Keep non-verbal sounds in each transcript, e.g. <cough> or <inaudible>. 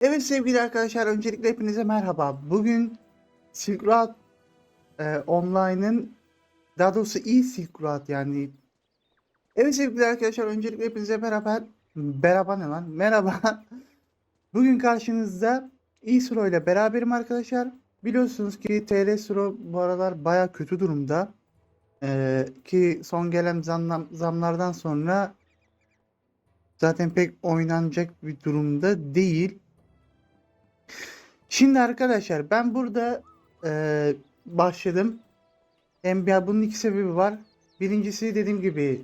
Evet sevgili arkadaşlar öncelikle hepinize merhaba. Bugün Silk Road e, Online'ın daha doğrusu iyi Silk Road yani. Evet sevgili arkadaşlar öncelikle hepinize merhaba. Merhaba ne lan? Merhaba. <laughs> Bugün karşınızda İsro ile beraberim arkadaşlar. Biliyorsunuz ki TR Suro bu aralar baya kötü durumda. E, ki son gelen zamlar, zamlardan sonra zaten pek oynanacak bir durumda değil. Şimdi arkadaşlar ben burada eee, başladım. Ya bunun iki sebebi var. Birincisi dediğim gibi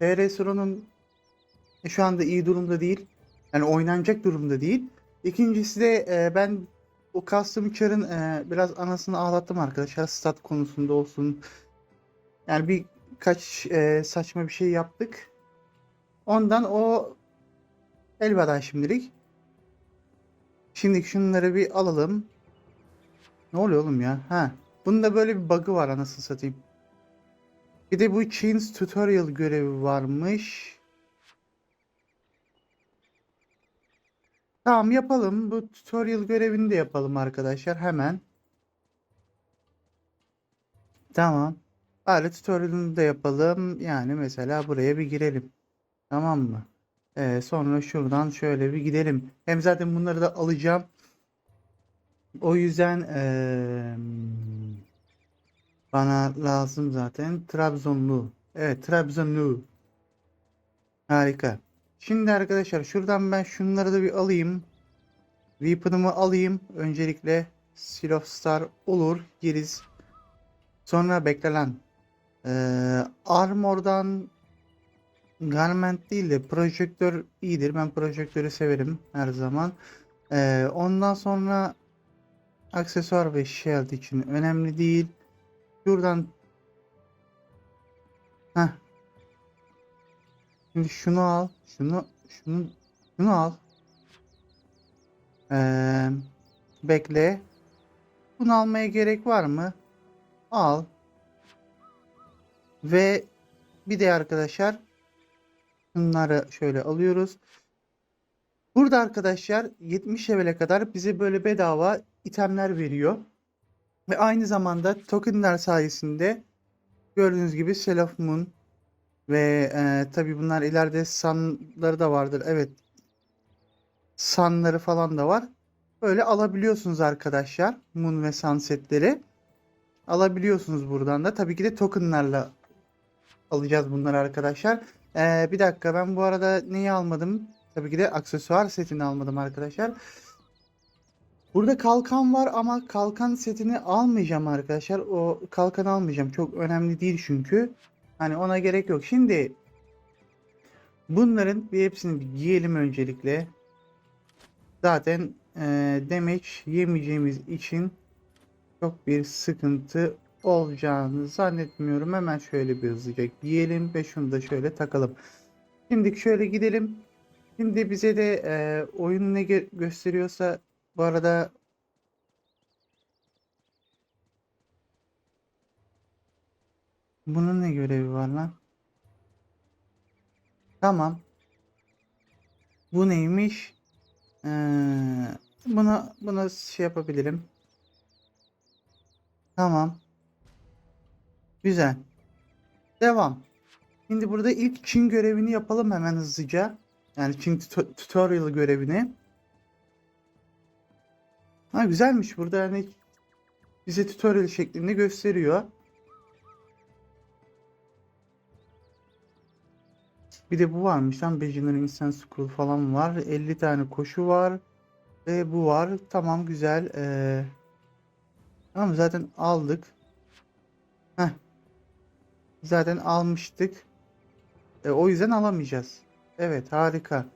TR Suro'nun şu anda iyi durumda değil. Yani oynanacak durumda değil. İkincisi de eee, ben o custom char'ın eee, biraz anasını ağlattım arkadaşlar. Stat konusunda olsun. Yani birkaç eee, saçma bir şey yaptık. Ondan o elveda şimdilik. Şimdi şunları bir alalım. Ne oluyor oğlum ya? Ha. Bunun da böyle bir bug'ı var anasını satayım. Bir de bu Chains tutorial görevi varmış. Tamam yapalım. Bu tutorial görevini de yapalım arkadaşlar hemen. Tamam. Bari tutorial'ını da yapalım. Yani mesela buraya bir girelim. Tamam mı? Ee, sonra şuradan şöyle bir gidelim. Hem zaten bunları da alacağım. O yüzden eee, bana lazım zaten Trabzonlu. Evet Trabzonlu. Harika. Şimdi arkadaşlar şuradan ben şunları da bir alayım. Weapon'ımı alayım. Öncelikle Seal of Star olur. Giriz. Sonra bekle lan. Eee, Armor'dan Garment değil de projektör iyidir. Ben projektörü severim her zaman. Ee, ondan sonra aksesuar ve shield için önemli değil. Şuradan Heh. Şimdi şunu al. Şunu şunu şunu al. Ee, bekle. Bunu almaya gerek var mı? Al. Ve bir de arkadaşlar Bunları şöyle alıyoruz. Burada arkadaşlar 70 level'e kadar bize böyle bedava itemler veriyor. Ve aynı zamanda tokenlar sayesinde gördüğünüz gibi Moon ve e, tabi bunlar ileride sunları da vardır. Evet. Sunları falan da var. Böyle alabiliyorsunuz arkadaşlar. Moon ve Sun setleri. Alabiliyorsunuz buradan da. Tabii ki de tokenlarla alacağız bunları arkadaşlar. Ee, bir dakika ben bu arada neyi almadım? Tabii ki de aksesuar setini almadım arkadaşlar. Burada kalkan var ama kalkan setini almayacağım arkadaşlar. O kalkan almayacağım. Çok önemli değil çünkü. Hani ona gerek yok. Şimdi bunların bir hepsini giyelim öncelikle. Zaten e, damage yemeyeceğimiz için çok bir sıkıntı olacağını zannetmiyorum. Hemen şöyle bir hızlıca giyelim ve şunu da şöyle takalım. Şimdi şöyle gidelim. Şimdi bize de e, oyun ne gö- gösteriyorsa bu arada bunun ne görevi var lan? Tamam. Bu neymiş? Ee, buna buna şey yapabilirim. Tamam. Güzel. Devam. Şimdi burada ilk Çin görevini yapalım hemen hızlıca. Yani Çin tut- tutorial görevini. Ha güzelmiş burada yani bize tutorial şeklinde gösteriyor. Bir de bu varmış lan Beginner Instant School falan var. 50 tane koşu var. Ve bu var. Tamam güzel. Ee, tamam zaten aldık. Heh. Zaten almıştık. E, o yüzden alamayacağız. Evet harika.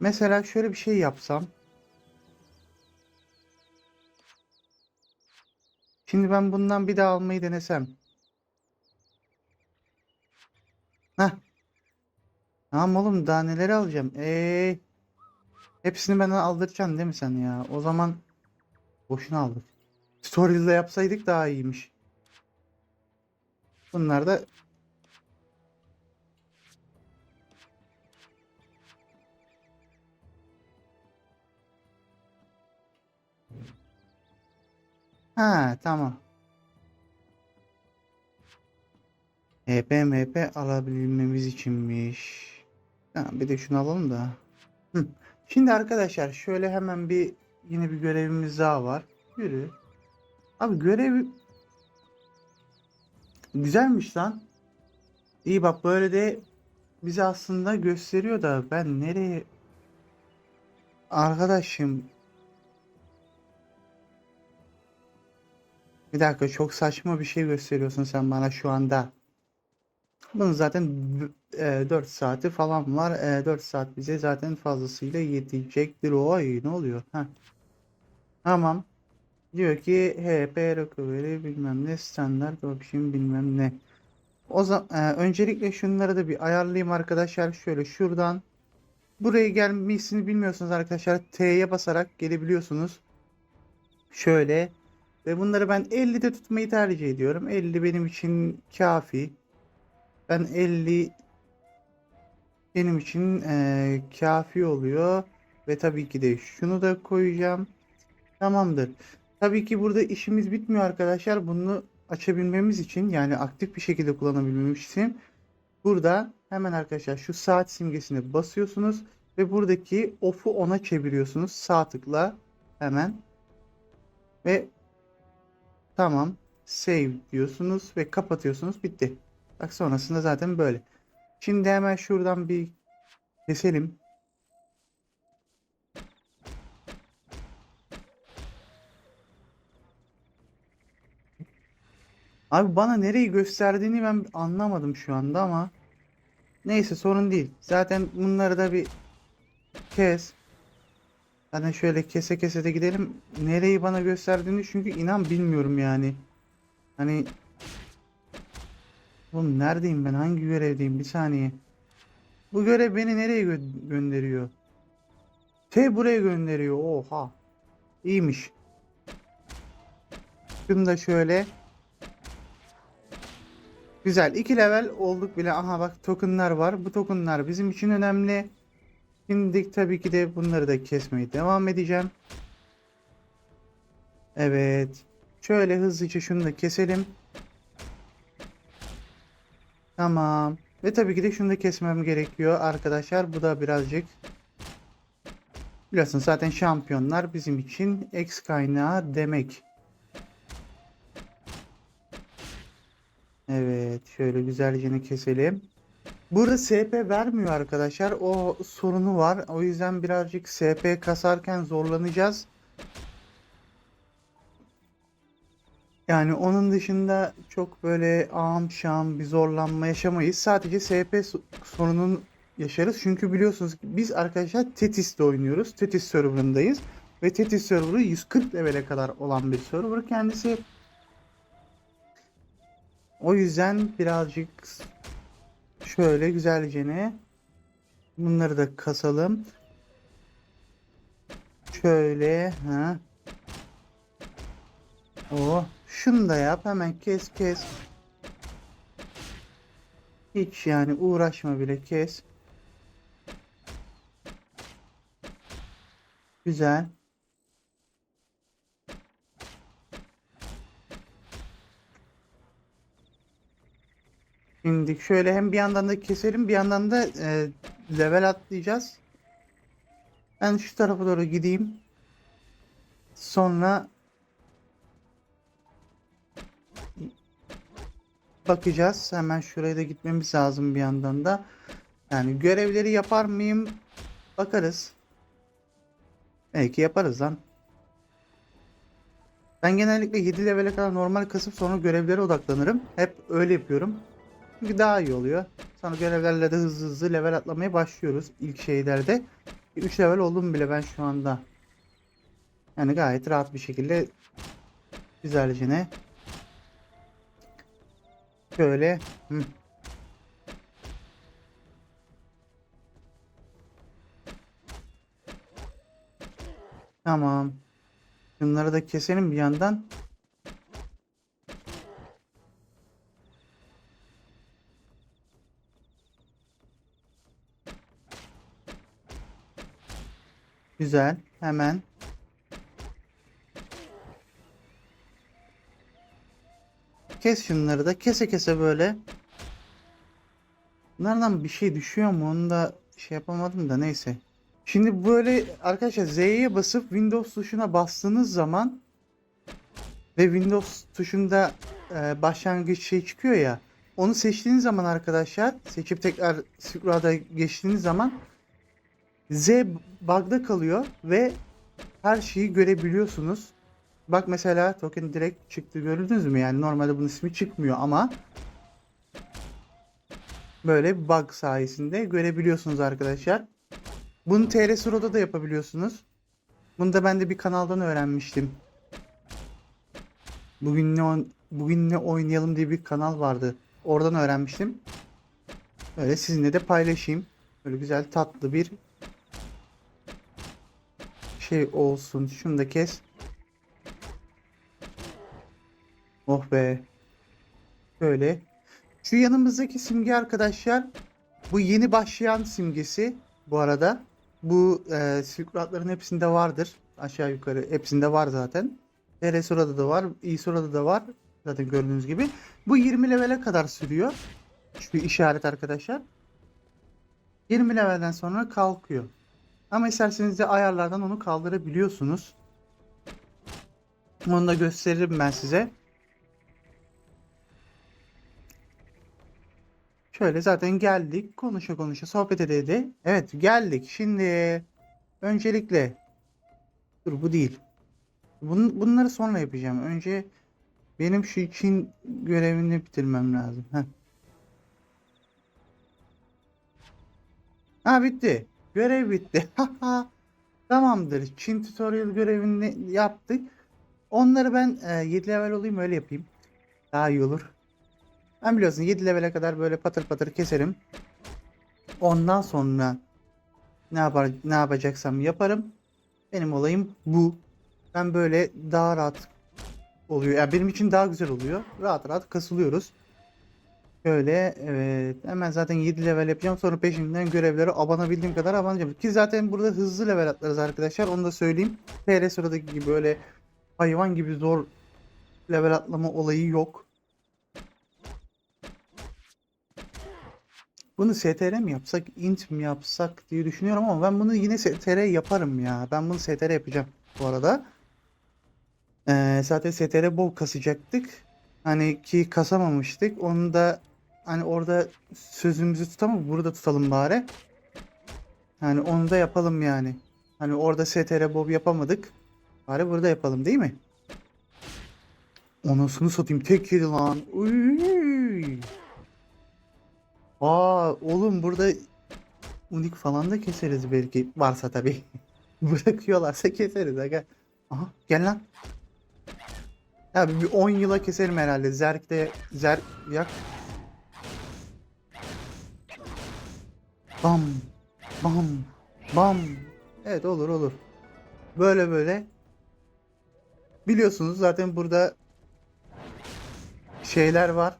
Mesela şöyle bir şey yapsam. Şimdi ben bundan bir daha almayı denesem. Heh. Tamam oğlum daha neler alacağım? Ee, hepsini benden aldıracaksın değil mi sen ya? O zaman boşuna aldık. Tutorial'da yapsaydık daha iyiymiş. Bunlar da Ha tamam. HP MP alabilmemiz içinmiş. Tamam bir de şunu alalım da. Şimdi arkadaşlar şöyle hemen bir yine bir görevimiz daha var. Yürü. Abi görev güzelmiş lan. İyi bak böyle de bize aslında gösteriyor da ben nereye Arkadaşım bir dakika çok saçma bir şey gösteriyorsun sen bana şu anda. Bunun zaten e, 4 saati falan var. E, 4 saat bize zaten fazlasıyla yetecektir. Oy ne oluyor? Heh. Tamam. Diyor ki HP recovery bilmem ne standart option bilmem ne. O zaman öncelikle şunları da bir ayarlayayım arkadaşlar. Şöyle şuradan buraya gelmesini bilmiyorsunuz arkadaşlar. T'ye basarak gelebiliyorsunuz. Şöyle ve bunları ben 50'de tutmayı tercih ediyorum. 50 benim için kafi. Ben 50 benim için e, kafi oluyor. Ve tabii ki de şunu da koyacağım. Tamamdır. Tabii ki burada işimiz bitmiyor arkadaşlar. Bunu açabilmemiz için yani aktif bir şekilde kullanabilmemiz için burada hemen arkadaşlar şu saat simgesine basıyorsunuz ve buradaki off'u ona çeviriyorsunuz sağ tıkla hemen ve tamam save diyorsunuz ve kapatıyorsunuz bitti. Bak sonrasında zaten böyle. Şimdi hemen şuradan bir keselim. Abi bana nereyi gösterdiğini ben anlamadım şu anda ama neyse sorun değil. Zaten bunları da bir kes. Zaten şöyle kese kese de gidelim. Nereyi bana gösterdiğini çünkü inan bilmiyorum yani. Hani Oğlum neredeyim ben? Hangi görevdeyim? Bir saniye. Bu görev beni nereye gö- gönderiyor? T buraya gönderiyor. Oha. İyiymiş. Şunu da şöyle. Güzel. 2 level olduk bile. Aha bak tokenlar var. Bu tokenlar bizim için önemli. Şimdi tabii ki de bunları da kesmeye devam edeceğim. Evet. Şöyle hızlıca şunu da keselim. Tamam. Ve tabii ki de şunu da kesmem gerekiyor arkadaşlar. Bu da birazcık biliyorsun zaten şampiyonlar bizim için X kaynağı demek. Evet. Şöyle güzelce keselim. Burada SP vermiyor arkadaşlar. O sorunu var. O yüzden birazcık SP kasarken zorlanacağız. Yani onun dışında çok böyle ağam şam bir zorlanma yaşamayız. Sadece SP sorunun yaşarız. Çünkü biliyorsunuz ki biz arkadaşlar Tetis'te oynuyoruz. Tetis serverındayız. Ve Tetis serverı 140 levele kadar olan bir server kendisi. O yüzden birazcık şöyle güzelce ne bunları da kasalım. Şöyle ha. O şunu da yap hemen kes kes. Hiç yani uğraşma bile kes. Güzel. Şimdi şöyle hem bir yandan da keselim bir yandan da e, level atlayacağız. Ben şu tarafa doğru gideyim. Sonra bakacağız. Hemen şuraya da gitmemiz lazım bir yandan da. Yani görevleri yapar mıyım? Bakarız. Belki yaparız lan. Ben genellikle 7 levele kadar normal kasıp sonra görevlere odaklanırım. Hep öyle yapıyorum. Çünkü daha iyi oluyor. Sonra görevlerle de hızlı hızlı level atlamaya başlıyoruz ilk şeylerde. 3 level oldum bile ben şu anda. Yani gayet rahat bir şekilde güzelce ne Şöyle. Hı. Tamam. Bunları da keselim bir yandan. Güzel. Hemen. Kes şunları da kese kese böyle. Bunlardan bir şey düşüyor mu onu da şey yapamadım da neyse. Şimdi böyle arkadaşlar Z'ye basıp Windows tuşuna bastığınız zaman ve Windows tuşunda e, başlangıç şey çıkıyor ya. Onu seçtiğiniz zaman arkadaşlar seçip tekrar Silk geçtiğiniz zaman Z bug'da kalıyor ve her şeyi görebiliyorsunuz. Bak mesela token direkt çıktı gördünüz mü? Yani normalde bunun ismi çıkmıyor ama böyle bir bug sayesinde görebiliyorsunuz arkadaşlar. Bunu TR Suro'da da yapabiliyorsunuz. Bunu da ben de bir kanaldan öğrenmiştim. Bugün ne bugün ne oynayalım diye bir kanal vardı. Oradan öğrenmiştim. Öyle sizinle de paylaşayım. Böyle güzel tatlı bir şey olsun. Şunu da kes. Oh be. Böyle. Şu yanımızdaki simge arkadaşlar bu yeni başlayan simgesi bu arada. Bu e, Silk hepsinde vardır. Aşağı yukarı hepsinde var zaten. Eresura'da da var. İsura'da da var. Zaten gördüğünüz gibi. Bu 20 levele kadar sürüyor. Şu işaret arkadaşlar. 20 levelden sonra kalkıyor. Ama isterseniz de ayarlardan onu kaldırabiliyorsunuz. Onu da gösteririm ben size. Şöyle zaten geldik. Konuşa konuşa sohbet ede. Evet geldik. Şimdi öncelikle dur bu değil. Bun, bunları sonra yapacağım. Önce benim şu için görevini bitirmem lazım. Heh. Ha bitti. Görev bitti. <laughs> Tamamdır. Çin tutorial görevini yaptık. Onları ben e, 7 level olayım öyle yapayım. Daha iyi olur. Ben biliyorsun 7 levele kadar böyle patır patır keserim. Ondan sonra ne yapar ne yapacaksam yaparım. Benim olayım bu. Ben böyle daha rahat oluyor. Yani benim için daha güzel oluyor. Rahat rahat kasılıyoruz. Şöyle evet hemen zaten 7 level yapacağım sonra peşinden görevleri abanabildiğim kadar abanacağım. Ki zaten burada hızlı level atlarız arkadaşlar onu da söyleyeyim. TR sıradaki gibi böyle hayvan gibi zor level atlama olayı yok. Bunu STR mi yapsak, int mi yapsak diye düşünüyorum ama ben bunu yine STR yaparım ya. Ben bunu STR yapacağım bu arada. Ee, zaten STR bol kasacaktık. Hani ki kasamamıştık. Onu da hani orada sözümüzü tutamam burada tutalım bari. Hani onu da yapalım yani. Hani orada STR bob yapamadık. Bari burada yapalım değil mi? Anasını satayım tek yedi lan. Uy. Aa oğlum burada unik falan da keseriz belki varsa tabii. <laughs> Bırakıyorlarsa keseriz aga. Aha gel lan. Ya bir 10 yıla keserim herhalde. Zerk'te Zerk yak. Bam bam bam. Evet olur olur. Böyle böyle. Biliyorsunuz zaten burada şeyler var.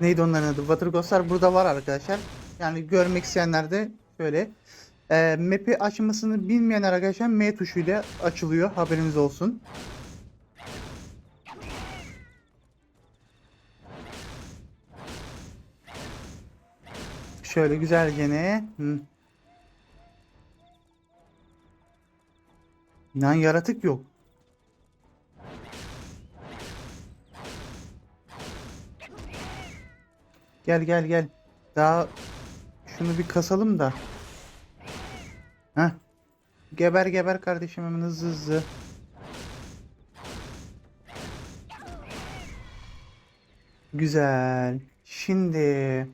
Neydi onların adı? Waterghost'lar burada var arkadaşlar. Yani görmek isteyenler de şöyle. E, map'i açmasını bilmeyen arkadaşlar M tuşuyla açılıyor. Haberiniz olsun. Şöyle güzel gene. Hı. Yaratık yok. Gel gel gel. Daha şunu bir kasalım da. Heh. Geber geber kardeşim hemen hızlı hızlı. Güzel. Şimdi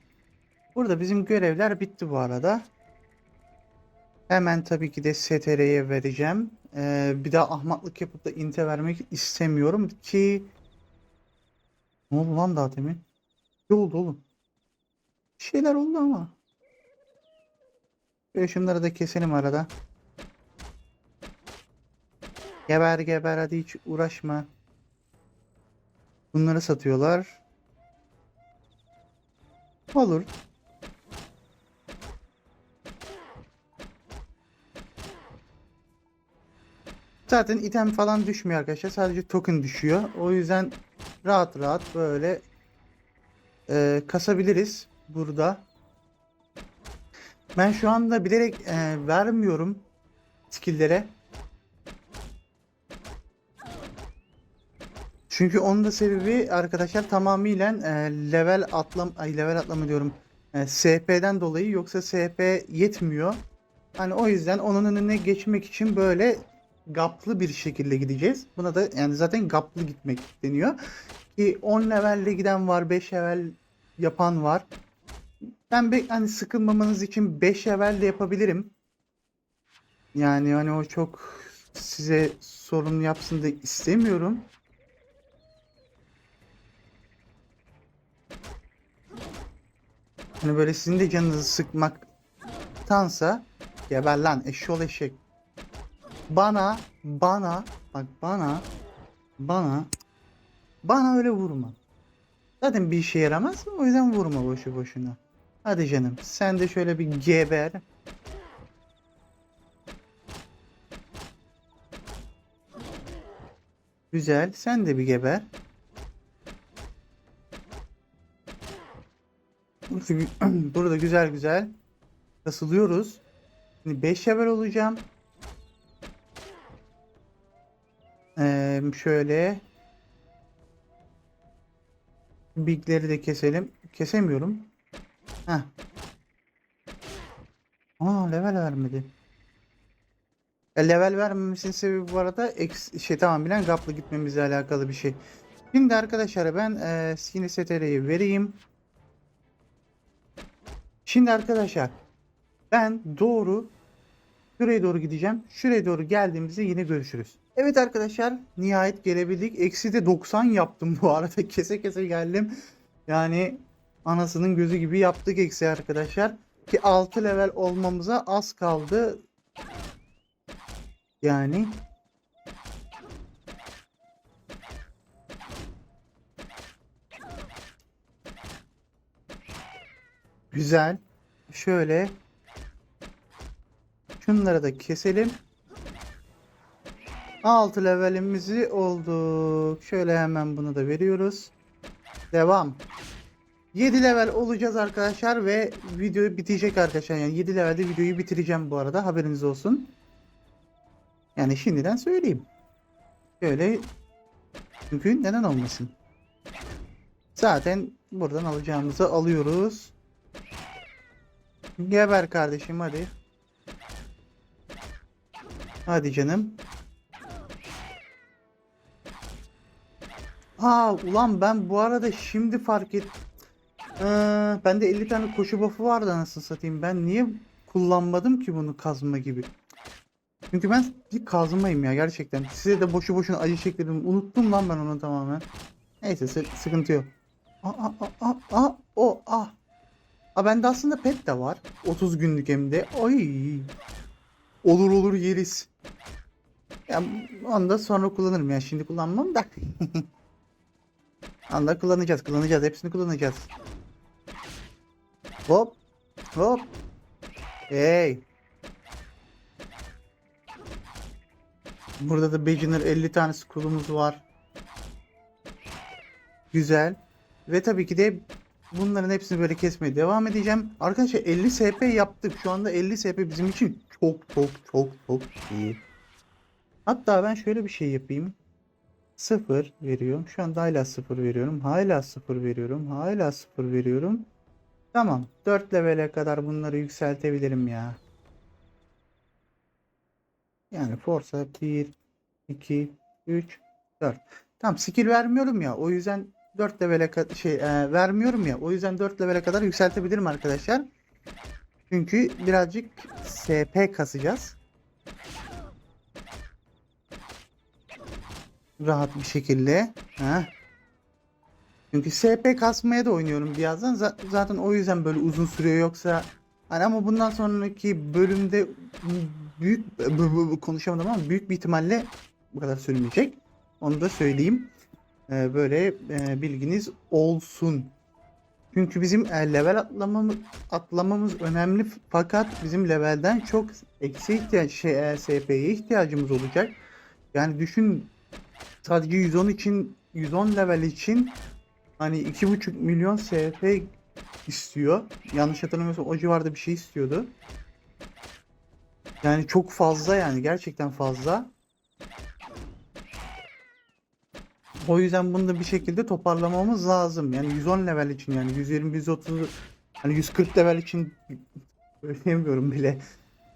burada bizim görevler bitti bu arada. Hemen tabii ki de STR'ye vereceğim. Ee, bir daha ahmaklık yapıp da inte vermek istemiyorum ki ne oldu lan daha demin? Ne oldu oğlum? Bir şeyler oldu ama. Böyle şunları da keselim arada. Geber geber hadi hiç uğraşma. Bunları satıyorlar. Olur. Zaten item falan düşmüyor arkadaşlar. Sadece token düşüyor. O yüzden rahat rahat böyle e, kasabiliriz burada. Ben şu anda bilerek e, vermiyorum skill'lere. Çünkü onun da sebebi arkadaşlar tamamıyla e, level atlam ay level atlama diyorum. E, SP'den dolayı yoksa SP yetmiyor. Hani o yüzden onun önüne geçmek için böyle gaplı bir şekilde gideceğiz. Buna da yani zaten gaplı gitmek deniyor. Ki 10 levelle giden var, 5 level yapan var. Ben be, hani sıkılmamanız için 5 level de yapabilirim. Yani hani o çok size sorun yapsın da istemiyorum. Hani böyle sizin de canınızı sıkmaktansa geber lan eşşoğlu eşek. Bana, bana, bak bana, bana, bana öyle vurma. Zaten bir işe yaramaz. O yüzden vurma boşu boşuna. Hadi canım sen de şöyle bir geber. Güzel. Sen de bir geber. Burada <clears throat> güzel güzel kasılıyoruz. Şimdi 5 level olacağım. Ee, şöyle Big'leri de keselim. Kesemiyorum. Heh. Aa level vermedi. E, level vermemesinin sebebi bu arada eks, şey tamamen gapla gitmemizle alakalı bir şey. Şimdi arkadaşlar ben e, yine STR'yi vereyim. Şimdi arkadaşlar ben doğru şuraya doğru gideceğim. Şuraya doğru geldiğimizde yine görüşürüz. Evet arkadaşlar nihayet gelebildik. Eksi de 90 yaptım bu arada. <laughs> Kese kese geldim. Yani anasının gözü gibi yaptık eksi arkadaşlar. Ki 6 level olmamıza az kaldı. Yani Güzel. Şöyle şunları da keselim. 6 levelimizi olduk. Şöyle hemen bunu da veriyoruz. Devam. 7 level olacağız arkadaşlar ve video bitecek arkadaşlar. Yani 7 levelde videoyu bitireceğim bu arada. Haberiniz olsun. Yani şimdiden söyleyeyim. Şöyle çünkü neden olmasın? Zaten buradan alacağımızı alıyoruz. Geber kardeşim hadi. Hadi canım. Aa ulan ben bu arada şimdi fark et. Ee, bende 50 tane koşu buff'u vardı anasını satayım. Ben niye kullanmadım ki bunu kazma gibi? Çünkü ben bir kazmayım ya gerçekten. Size de boşu boşuna acı çektirdim. Unuttum lan ben onu tamamen. Neyse sı- sıkıntı yok. Aa, aa, aa, aa, o, ah. Aa, bende aslında pet de var. 30 günlük hem de. Ay. Olur olur yeriz. Ya onu da sonra kullanırım ya. Şimdi kullanmam da. <laughs> Anda kullanacağız, kullanacağız. Hepsini kullanacağız. Hop. Hop. Hey. Burada da Beginner 50 tane scroll'umuz var. Güzel. Ve tabii ki de bunların hepsini böyle kesmeye devam edeceğim. Arkadaşlar 50 SP yaptık. Şu anda 50 SP bizim için çok çok çok çok iyi. Hatta ben şöyle bir şey yapayım. 0 veriyorum. Şu anda hala 0 veriyorum. Hala 0 veriyorum. Hala 0 veriyorum. Tamam. 4 levele kadar bunları yükseltebilirim ya. Yani Forza 1, 2, 3, 4. Tamam skill vermiyorum ya. O yüzden 4 levele şey e, vermiyorum ya. O yüzden 4 levele kadar yükseltebilirim arkadaşlar. Çünkü birazcık SP kasacağız. Rahat bir şekilde. Heh. Çünkü SP kasmaya da oynuyorum birazdan. Z- zaten o yüzden böyle uzun sürüyor yoksa hani ama bundan sonraki bölümde büyük konuşamadım ama büyük bir ihtimalle bu kadar sürmeyecek. Onu da söyleyeyim. Ee, böyle e, bilginiz olsun. Çünkü bizim e, level atlamamız, atlamamız önemli fakat bizim levelden çok eksi ihtiyaç şey e, SP'ye ihtiyacımız olacak. Yani düşün sadece 110 için 110 level için hani 2,5 milyon SF istiyor. Yanlış hatırlamıyorsam o civarda bir şey istiyordu. Yani çok fazla yani gerçekten fazla. O yüzden bunu da bir şekilde toparlamamız lazım. Yani 110 level için yani 120 130 hani 140 level için söyleyemiyorum bile.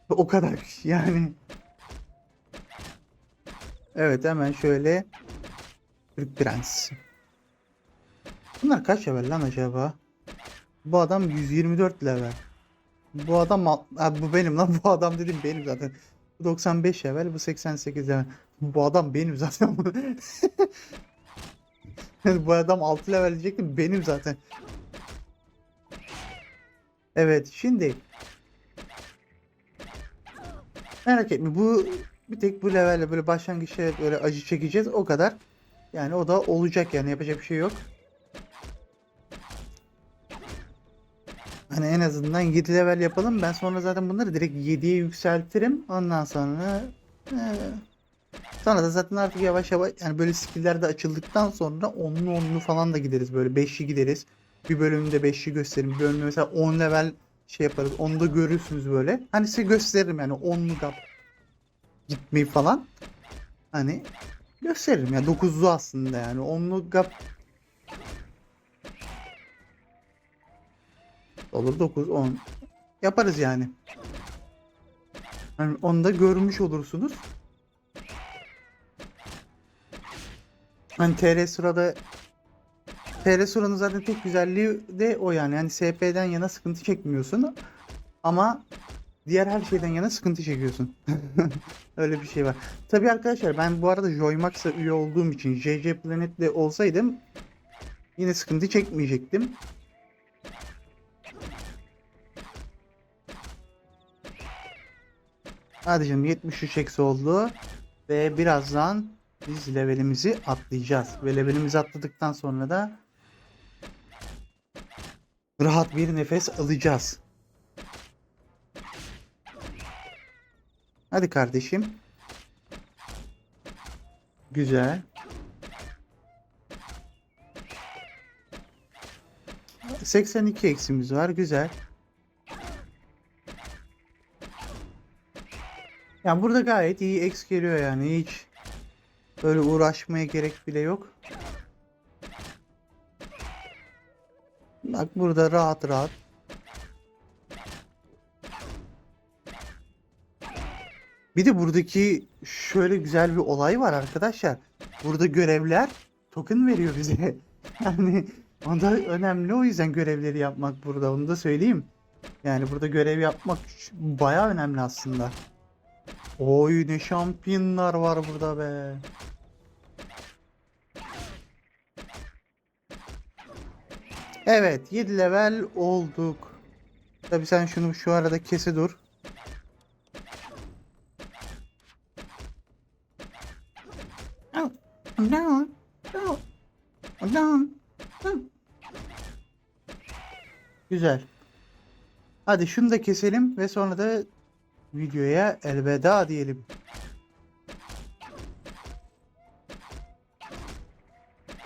O kadar yani. Evet hemen şöyle Türk Prens. Bunlar kaç level lan acaba? Bu adam 124 level. Bu adam ha, bu benim lan <laughs> bu adam dedim benim zaten. Bu 95 level bu 88 level. Bu adam benim zaten. <laughs> bu adam 6 level diyecektim benim zaten. Evet şimdi merak etme bu bir tek bu levelle böyle başlangıçta böyle acı çekeceğiz o kadar. Yani o da olacak yani yapacak bir şey yok. Hani en azından 7 level yapalım. Ben sonra zaten bunları direkt 7'ye yükseltirim. Ondan sonra eee, sonra da zaten artık yavaş yavaş yani böyle skill'ler de açıldıktan sonra 10'lu 10'lu falan da gideriz böyle 5'li gideriz. Bir bölümde 5'li gösteririm. Bir bölümde mesela 10 level şey yaparız. Onu da görürsünüz böyle. Hani size gösteririm yani 10'lu gap gitmeyi falan. Hani gösteririm ya 9'lu aslında yani 10'lu gap Olur 9, 10. Yaparız yani. Hani onu da görmüş olursunuz. Hani TR sırada TR sıranın zaten tek güzelliği de o yani. Yani SP'den yana sıkıntı çekmiyorsun. Ama diğer her şeyden yana sıkıntı çekiyorsun. <laughs> Öyle bir şey var. Tabii arkadaşlar ben bu arada Joymax'a üye olduğum için JJ Planet'te olsaydım yine sıkıntı çekmeyecektim. Hadi canım 73 eksi oldu. Ve birazdan biz levelimizi atlayacağız. Ve levelimizi atladıktan sonra da rahat bir nefes alacağız. Hadi kardeşim. Güzel. 82 eksimiz var. Güzel. Yani burada gayet iyi X geliyor yani hiç böyle uğraşmaya gerek bile yok. Bak burada rahat rahat. Bir de buradaki şöyle güzel bir olay var arkadaşlar. Burada görevler token veriyor bize. <laughs> Yani o da önemli o yüzden görevleri yapmak burada onu da söyleyeyim. Yani burada görev yapmak baya önemli aslında. Oy ne şampiyonlar var burada be. Evet 7 level olduk. Tabi sen şunu şu arada kesi dur. Oh, no, no, no, no. Güzel. Hadi şunu da keselim ve sonra da videoya elveda diyelim.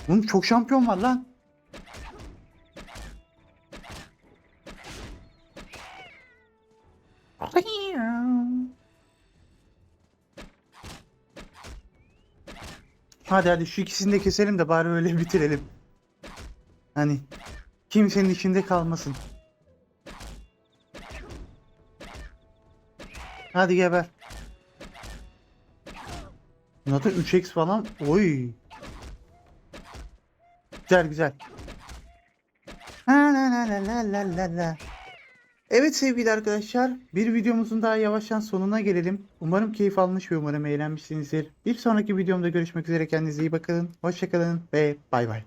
Oğlum çok şampiyon var lan. Hadi hadi şu ikisini de keselim de bari öyle <laughs> bitirelim. Hani kimsenin içinde kalmasın. Hadi geber. Zaten 3x falan. Oy. Güzel güzel. La, la, la, la, la, la. Evet sevgili arkadaşlar, bir videomuzun daha yavaştan sonuna gelelim. Umarım keyif almış ve umarım eğlenmişsinizdir. Bir sonraki videomda görüşmek üzere kendinize iyi bakın. Hoşçakalın ve bay bay.